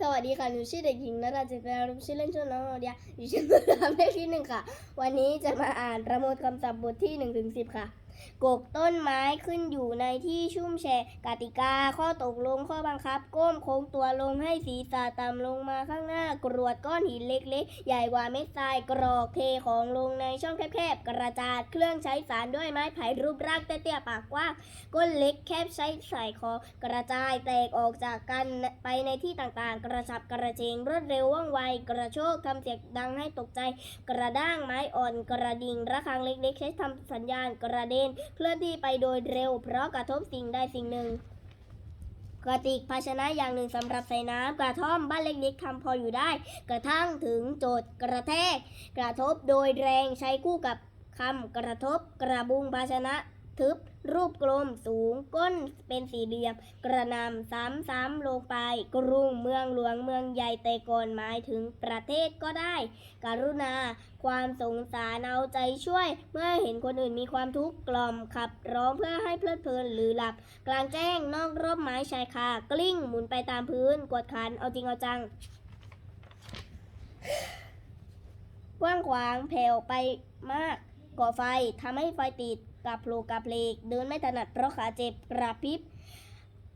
สวัสดีค่ะ หนูชื่อเด็กหญิงนราจิตรารุชื่อเล่นชื่อน้องโนเดียอยู่ชั้นประถมเลขที่หนึ่งค่ะ วันนี้จะมาอ่านประมวลคำศัพท์บทที่หนึ่งถึงสิบค่ะ กกต้นไม้ขึ้นอยู่ในที่ชุ่มแฉะกติกาข้อตกลงข้อบังคับ ก้มโค้งตัวลงให้ศีรษะต่ำลงมาข้างหน้ากรวดก้อนหินเล็กๆ ใหญ่กว่าเม็ดทรายกรอกเทของลงในช่องแคบๆ กระจาดเครื่องใช้สารด้วยไม้ไผ่รูปร่างเตี้ยๆปากกว้างก้นเล็กแคบใช้ใส่คอกระจายแตกออกจากกันไปในที่ต่างๆ กระชับกระเจงรวดเร็วว่องไวกระโชกทำเสียงดังให้ตกใจ กระด้างไม้อ่อนกระดิ่งระฆังเล็กๆ ใช้ทำสัญญาณกระเด็น เคลื่อนที่ไปโดยเร็ว เพราะกระทบสิ่งใดสิ่งหนึ่งกระติกภาชนะอย่างหนึ่งสำหรับใส่น้ำกระท่อมบ้านเล็กๆทำพออยู่ได้ กระทั่งถึงโจทย์กระแทก กระทบโดยแรงใช้คู่กับคำกระทบกระบุงภาชนะ ทึบ รูปกลมสูงก้นเป็นสี่เหลี่ยม กระนำซ้ำๆลงไป กรุงเมืองหลวงเมืองใหญ่แต่ก่อนหมายถึงประเทศก็ได้ กรุณา ความสงสารเอาใจช่วย เมื่อเห็นคนอื่นมีความทุกข์กล่อมขับร้องเพื่อให้เพลิดเพลินหรือหลับ กลางแจ้งนอกร่มไม้ชายคากลิ้งหมุนไปตามพื้นกดขันเอาจริงเอาจังกว้างขวางแผ่วไปมากก่อไฟทำให้ไฟติด กับโผลกับเพลกเดินไม่ถนัดเพราะขาเจ็บกระพริบ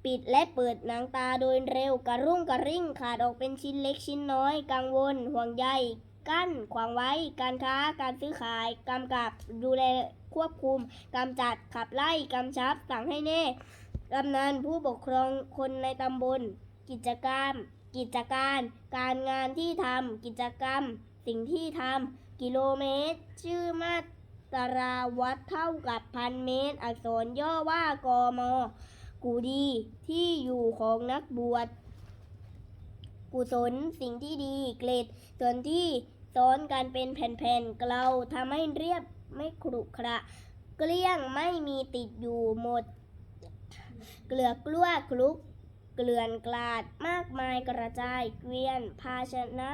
ปิดและเปิดหนังตาโดยเร็วกระรุ่งกระริ่งขาดออกเป็นชิ้นเล็กชิ้นน้อย กังวล ห่วงใยกั้นขวางไว้ การค้าการซื้อขายกำกับดูแลควบคุมกำจัดขับไล่กำชับสั่งให้แน่กำนันผู้ปกครองคนในตำบล กิจกรรม กิจการ การงานที่ทำกิจกรรม สิ่งที่ทำกิโลเมตร ชื่อมาตราวัดเท่ากับพันเมตร อักษรย่อว่ากมกูดีที่อยู่ของนักบวช กุศลสิ่งที่ดีเกรดส่วนที่ซ้อนกันเป็นแผ่นๆเกลาทำให้เรียบไม่ขรุขระ เกลี้ยงไม่มีติดอยู่หมด เกลือกล้วคลุก เกลื่อนกลาดมากมายกระจายเกวียน ภาชนะ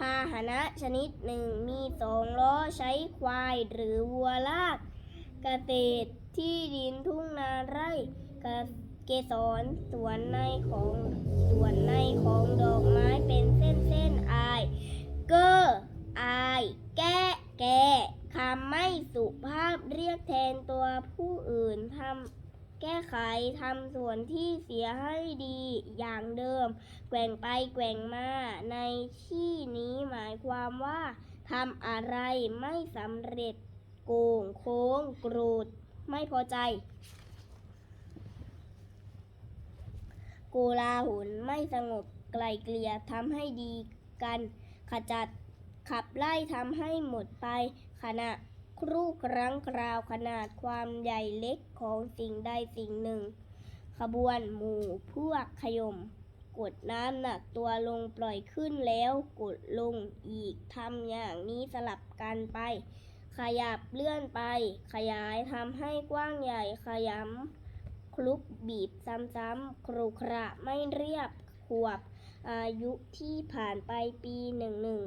พาหนะชนิดหนึ่งมีสองล้อใช้ควายหรือวัวลากเกษตรที่ดินทุ่งนาไร่กเกสรสวนในของสวนในของดอกไม้เป็นเส้นเส้นอาย เกออาย แก้แก่คำไม่สุภาพเรียกแทนตัวผู้อื่นทำ แก้ไขทำส่วนที่เสียให้ดีอย่างเดิม แกว่งไปแกว่งมา ในที่นี้หมายความว่าทำอะไรไม่สำเร็จ โกงโค้งโกรธไม่พอใจโกลาหุนไม่สงบไกลเกลี่ยทำให้ดีกัน ขจัดขับไล่ทำให้หมดไปขณะ ครู่ครั้งคราวขนาดความใหญ่เล็กของสิ่งใดสิ่งหนึ่ง ขบวนหมู่พวกขยม กดน้ำหนักตัวลงปล่อยขึ้นแล้วกดลงอีกทำอย่างนี้สลับกันไป ขยับเลื่อนไป ขยายทำให้กว้างใหญ่ขยำคลุกบีบซ้ำๆครุขระไม่เรียบขวบ อายุที่ผ่านไปปีหนึ่งหนึ่ง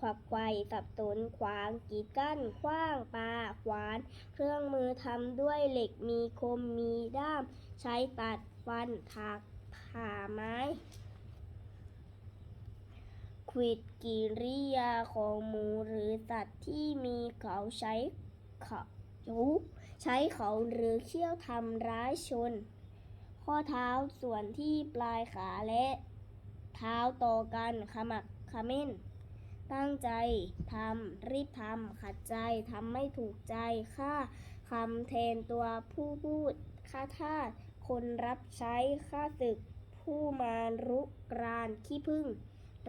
ขวักไขวสับสนขวางกีดกั้นขว้างปาขวาน เครื่องมือทำด้วยเหล็กมีคมมีด้าม ใช้ตัดฟันถากผ่าไม้ขวิดกิริยาของหมูหรือสัตว์ที่มีเขาใช้เขาใช้เขาหรือเขี้ยวทำร้ายชน ข้อเท้าส่วนที่ปลายขาและ เท้าต่อกันขมักขม้น ตั้งใจทำรีบทำขัดใจทำไม่ถูกใจค่าคำแทนตัวผู้พูดค่าทาสคนรับใช้ค่าศึก ผู้มารุกรานขี้พึ่ง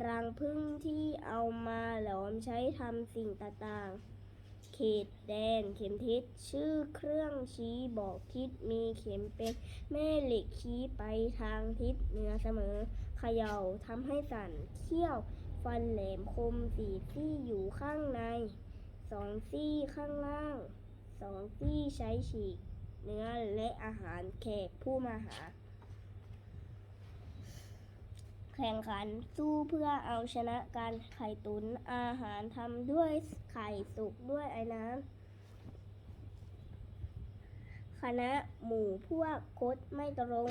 รังพึ่งที่เอามาหลอมใช้ทำสิ่งต่างๆ เขตแดนเข็มทิศชื่อเครื่องชี้บอกทิศมีเข็มเป็นแม่เหล็กชี้ไปทางทิศเหนือเสมอเขย่าทำให้สั่นเขี้ยว ฟันแหลมคมสีซี่อยู่ข้างในสองซี่ข้างล่างสองซี่ใช้ฉีก เนื้อและอาหารแขกผู้มาหา แข่งขันสู้เพื่อเอาชนะการไข่ตุนอาหารทำด้วยไข่สุกด้วยไอ้น้ำคณะหมู่พวกคดไม่ตรง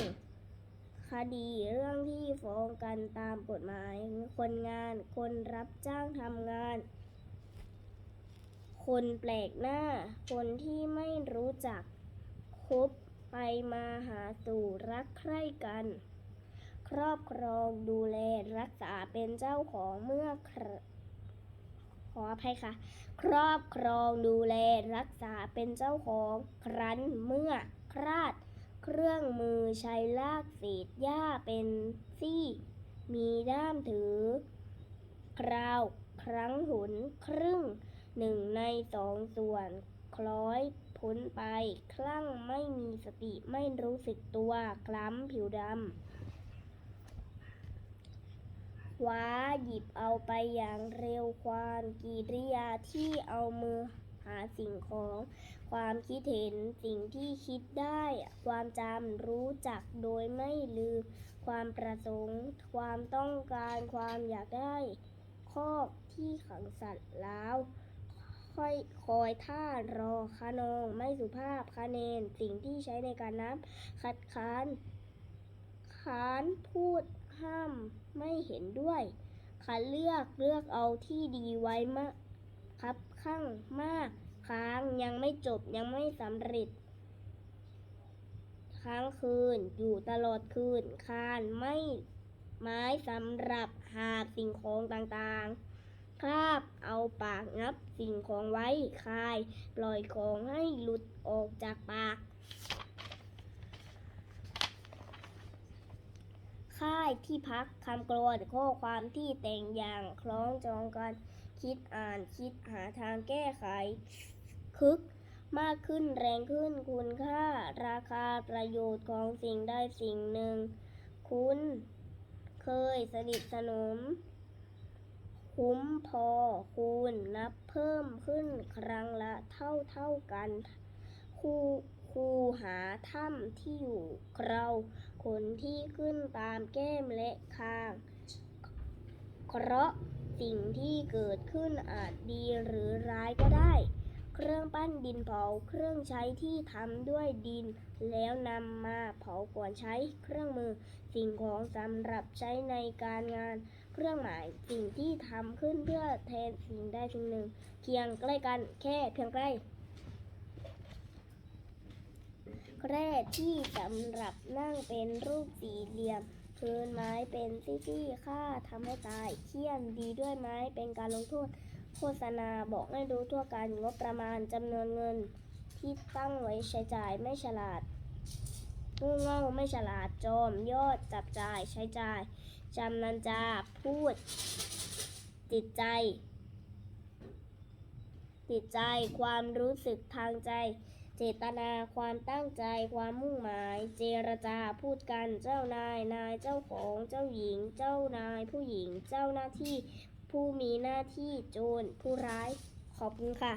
ดีเรื่องที่ฟ้องกันตามกฎหมาย คนงาน คนรับจ้างทำงาน คนแปลกหน้า คนที่ไม่รู้จัก คบไปมาหาสู่รักใคร่กัน ครอบครองดูแลรักษาเป็นเจ้าของเมื่อขออภัยค่ะ ครอบครองดูแลรักษาเป็นเจ้าของครั้นเมื่อคราด รื่องมือใช้ลากเศษหญ้าเป็นซี่ มีด้ามถือ คราว ครั้งหุนครึ่งหนึ่งในสองส่วน คล้อยพ้นไป คลั่งไม่มีสติไม่รู้สึกตัวคล้ำผิวดำคว้าหยิบเอาไปอย่างเร็วความกิริยาที่เอามือาสิ่งของ ความคิดเห็นสิ่งที่คิดได้ ความจำรู้จักโดยไม่ลืม ความประสงค์ ความต้องการ ความอยากได้ คอกที่ขังสัตว์ล้าวค่อยคอยท่ารอคะนอง ไม่สุภาพคะเนน สิ่งที่ใช้ในการนับ คัดค้าน ค้านพูดห้ามไม่เห็นด้วยคัดเลือกเลือกเอาที่ดีไว้มากครับ ข้างมาก ค้างยังไม่จบยังไม่สำเร็จ ค้างคืนอยู่ตลอดคืน คานไม่ไม้สำหรับหาบสิ่งของต่างๆ คาบเอาปากงับสิ่งของไว้ คาย ปล่อยของให้หลุดออกจากปาก ค่ายที่พักคำกรอนข้อความที่แต่งอย่างคล้องจองกัน คิดอ่านคิดหาทางแก้ไข คึก มากขึ้นแรงขึ้นคุณค่า ราคาประโยชน์ของสิ่งใดสิ่งหนึ่ง คุณเคยสนิทสนม คุ้มพอคูณนับเพิ่มขึ้นครั้งละเท่าเท่ากันคูคูหาถ้ำที่อยู่เราขนที่ขึ้นตามแก้มและคาง เคราะห์ สิ่งที่เกิดขึ้นอาจดีหรือร้ายก็ได้ เครื่องปั้นดินเผา เครื่องใช้ที่ทำด้วยดิน แล้วนำมาเผาก่อนใช้ เครื่องมือ สิ่งของสำหรับใช้ในการงาน เครื่องหมายสิ่งที่ทำขึ้นเพื่อแทนสิ่งใดสิ่งหนึ่ง เคียงใกล้กันแค่เพียงใกล้แคร่ที่สำหรับนั่งเป็นรูปสี่เหลี่ยม พื้นไม้เป็นซี่ๆค่าทำให้ตายเขี้ยนดีด้วยไม้เป็นการลงโทษ โฆษณาบอกให้รู้ทั่วกันงบประมาณจำนวนเงิน ที่ตั้งไว้ใช้จ่ายไม่ฉลาดงูเง่าไม่ฉลาดจอมยอดจับจ่ายใช้จ่ายจำนันจาพูด ติดใจ ติดใจความรู้สึกทางใจ เจตนาความตั้งใจความมุ่งหมาย เจรจาพูดกันเจ้านายนายเจ้าของเจ้าหญิง เจ้านายผู้หญิง เจ้าหน้าที่ ผู้มีหน้าที่โจรผู้ร้ายขอบคุณค่ะ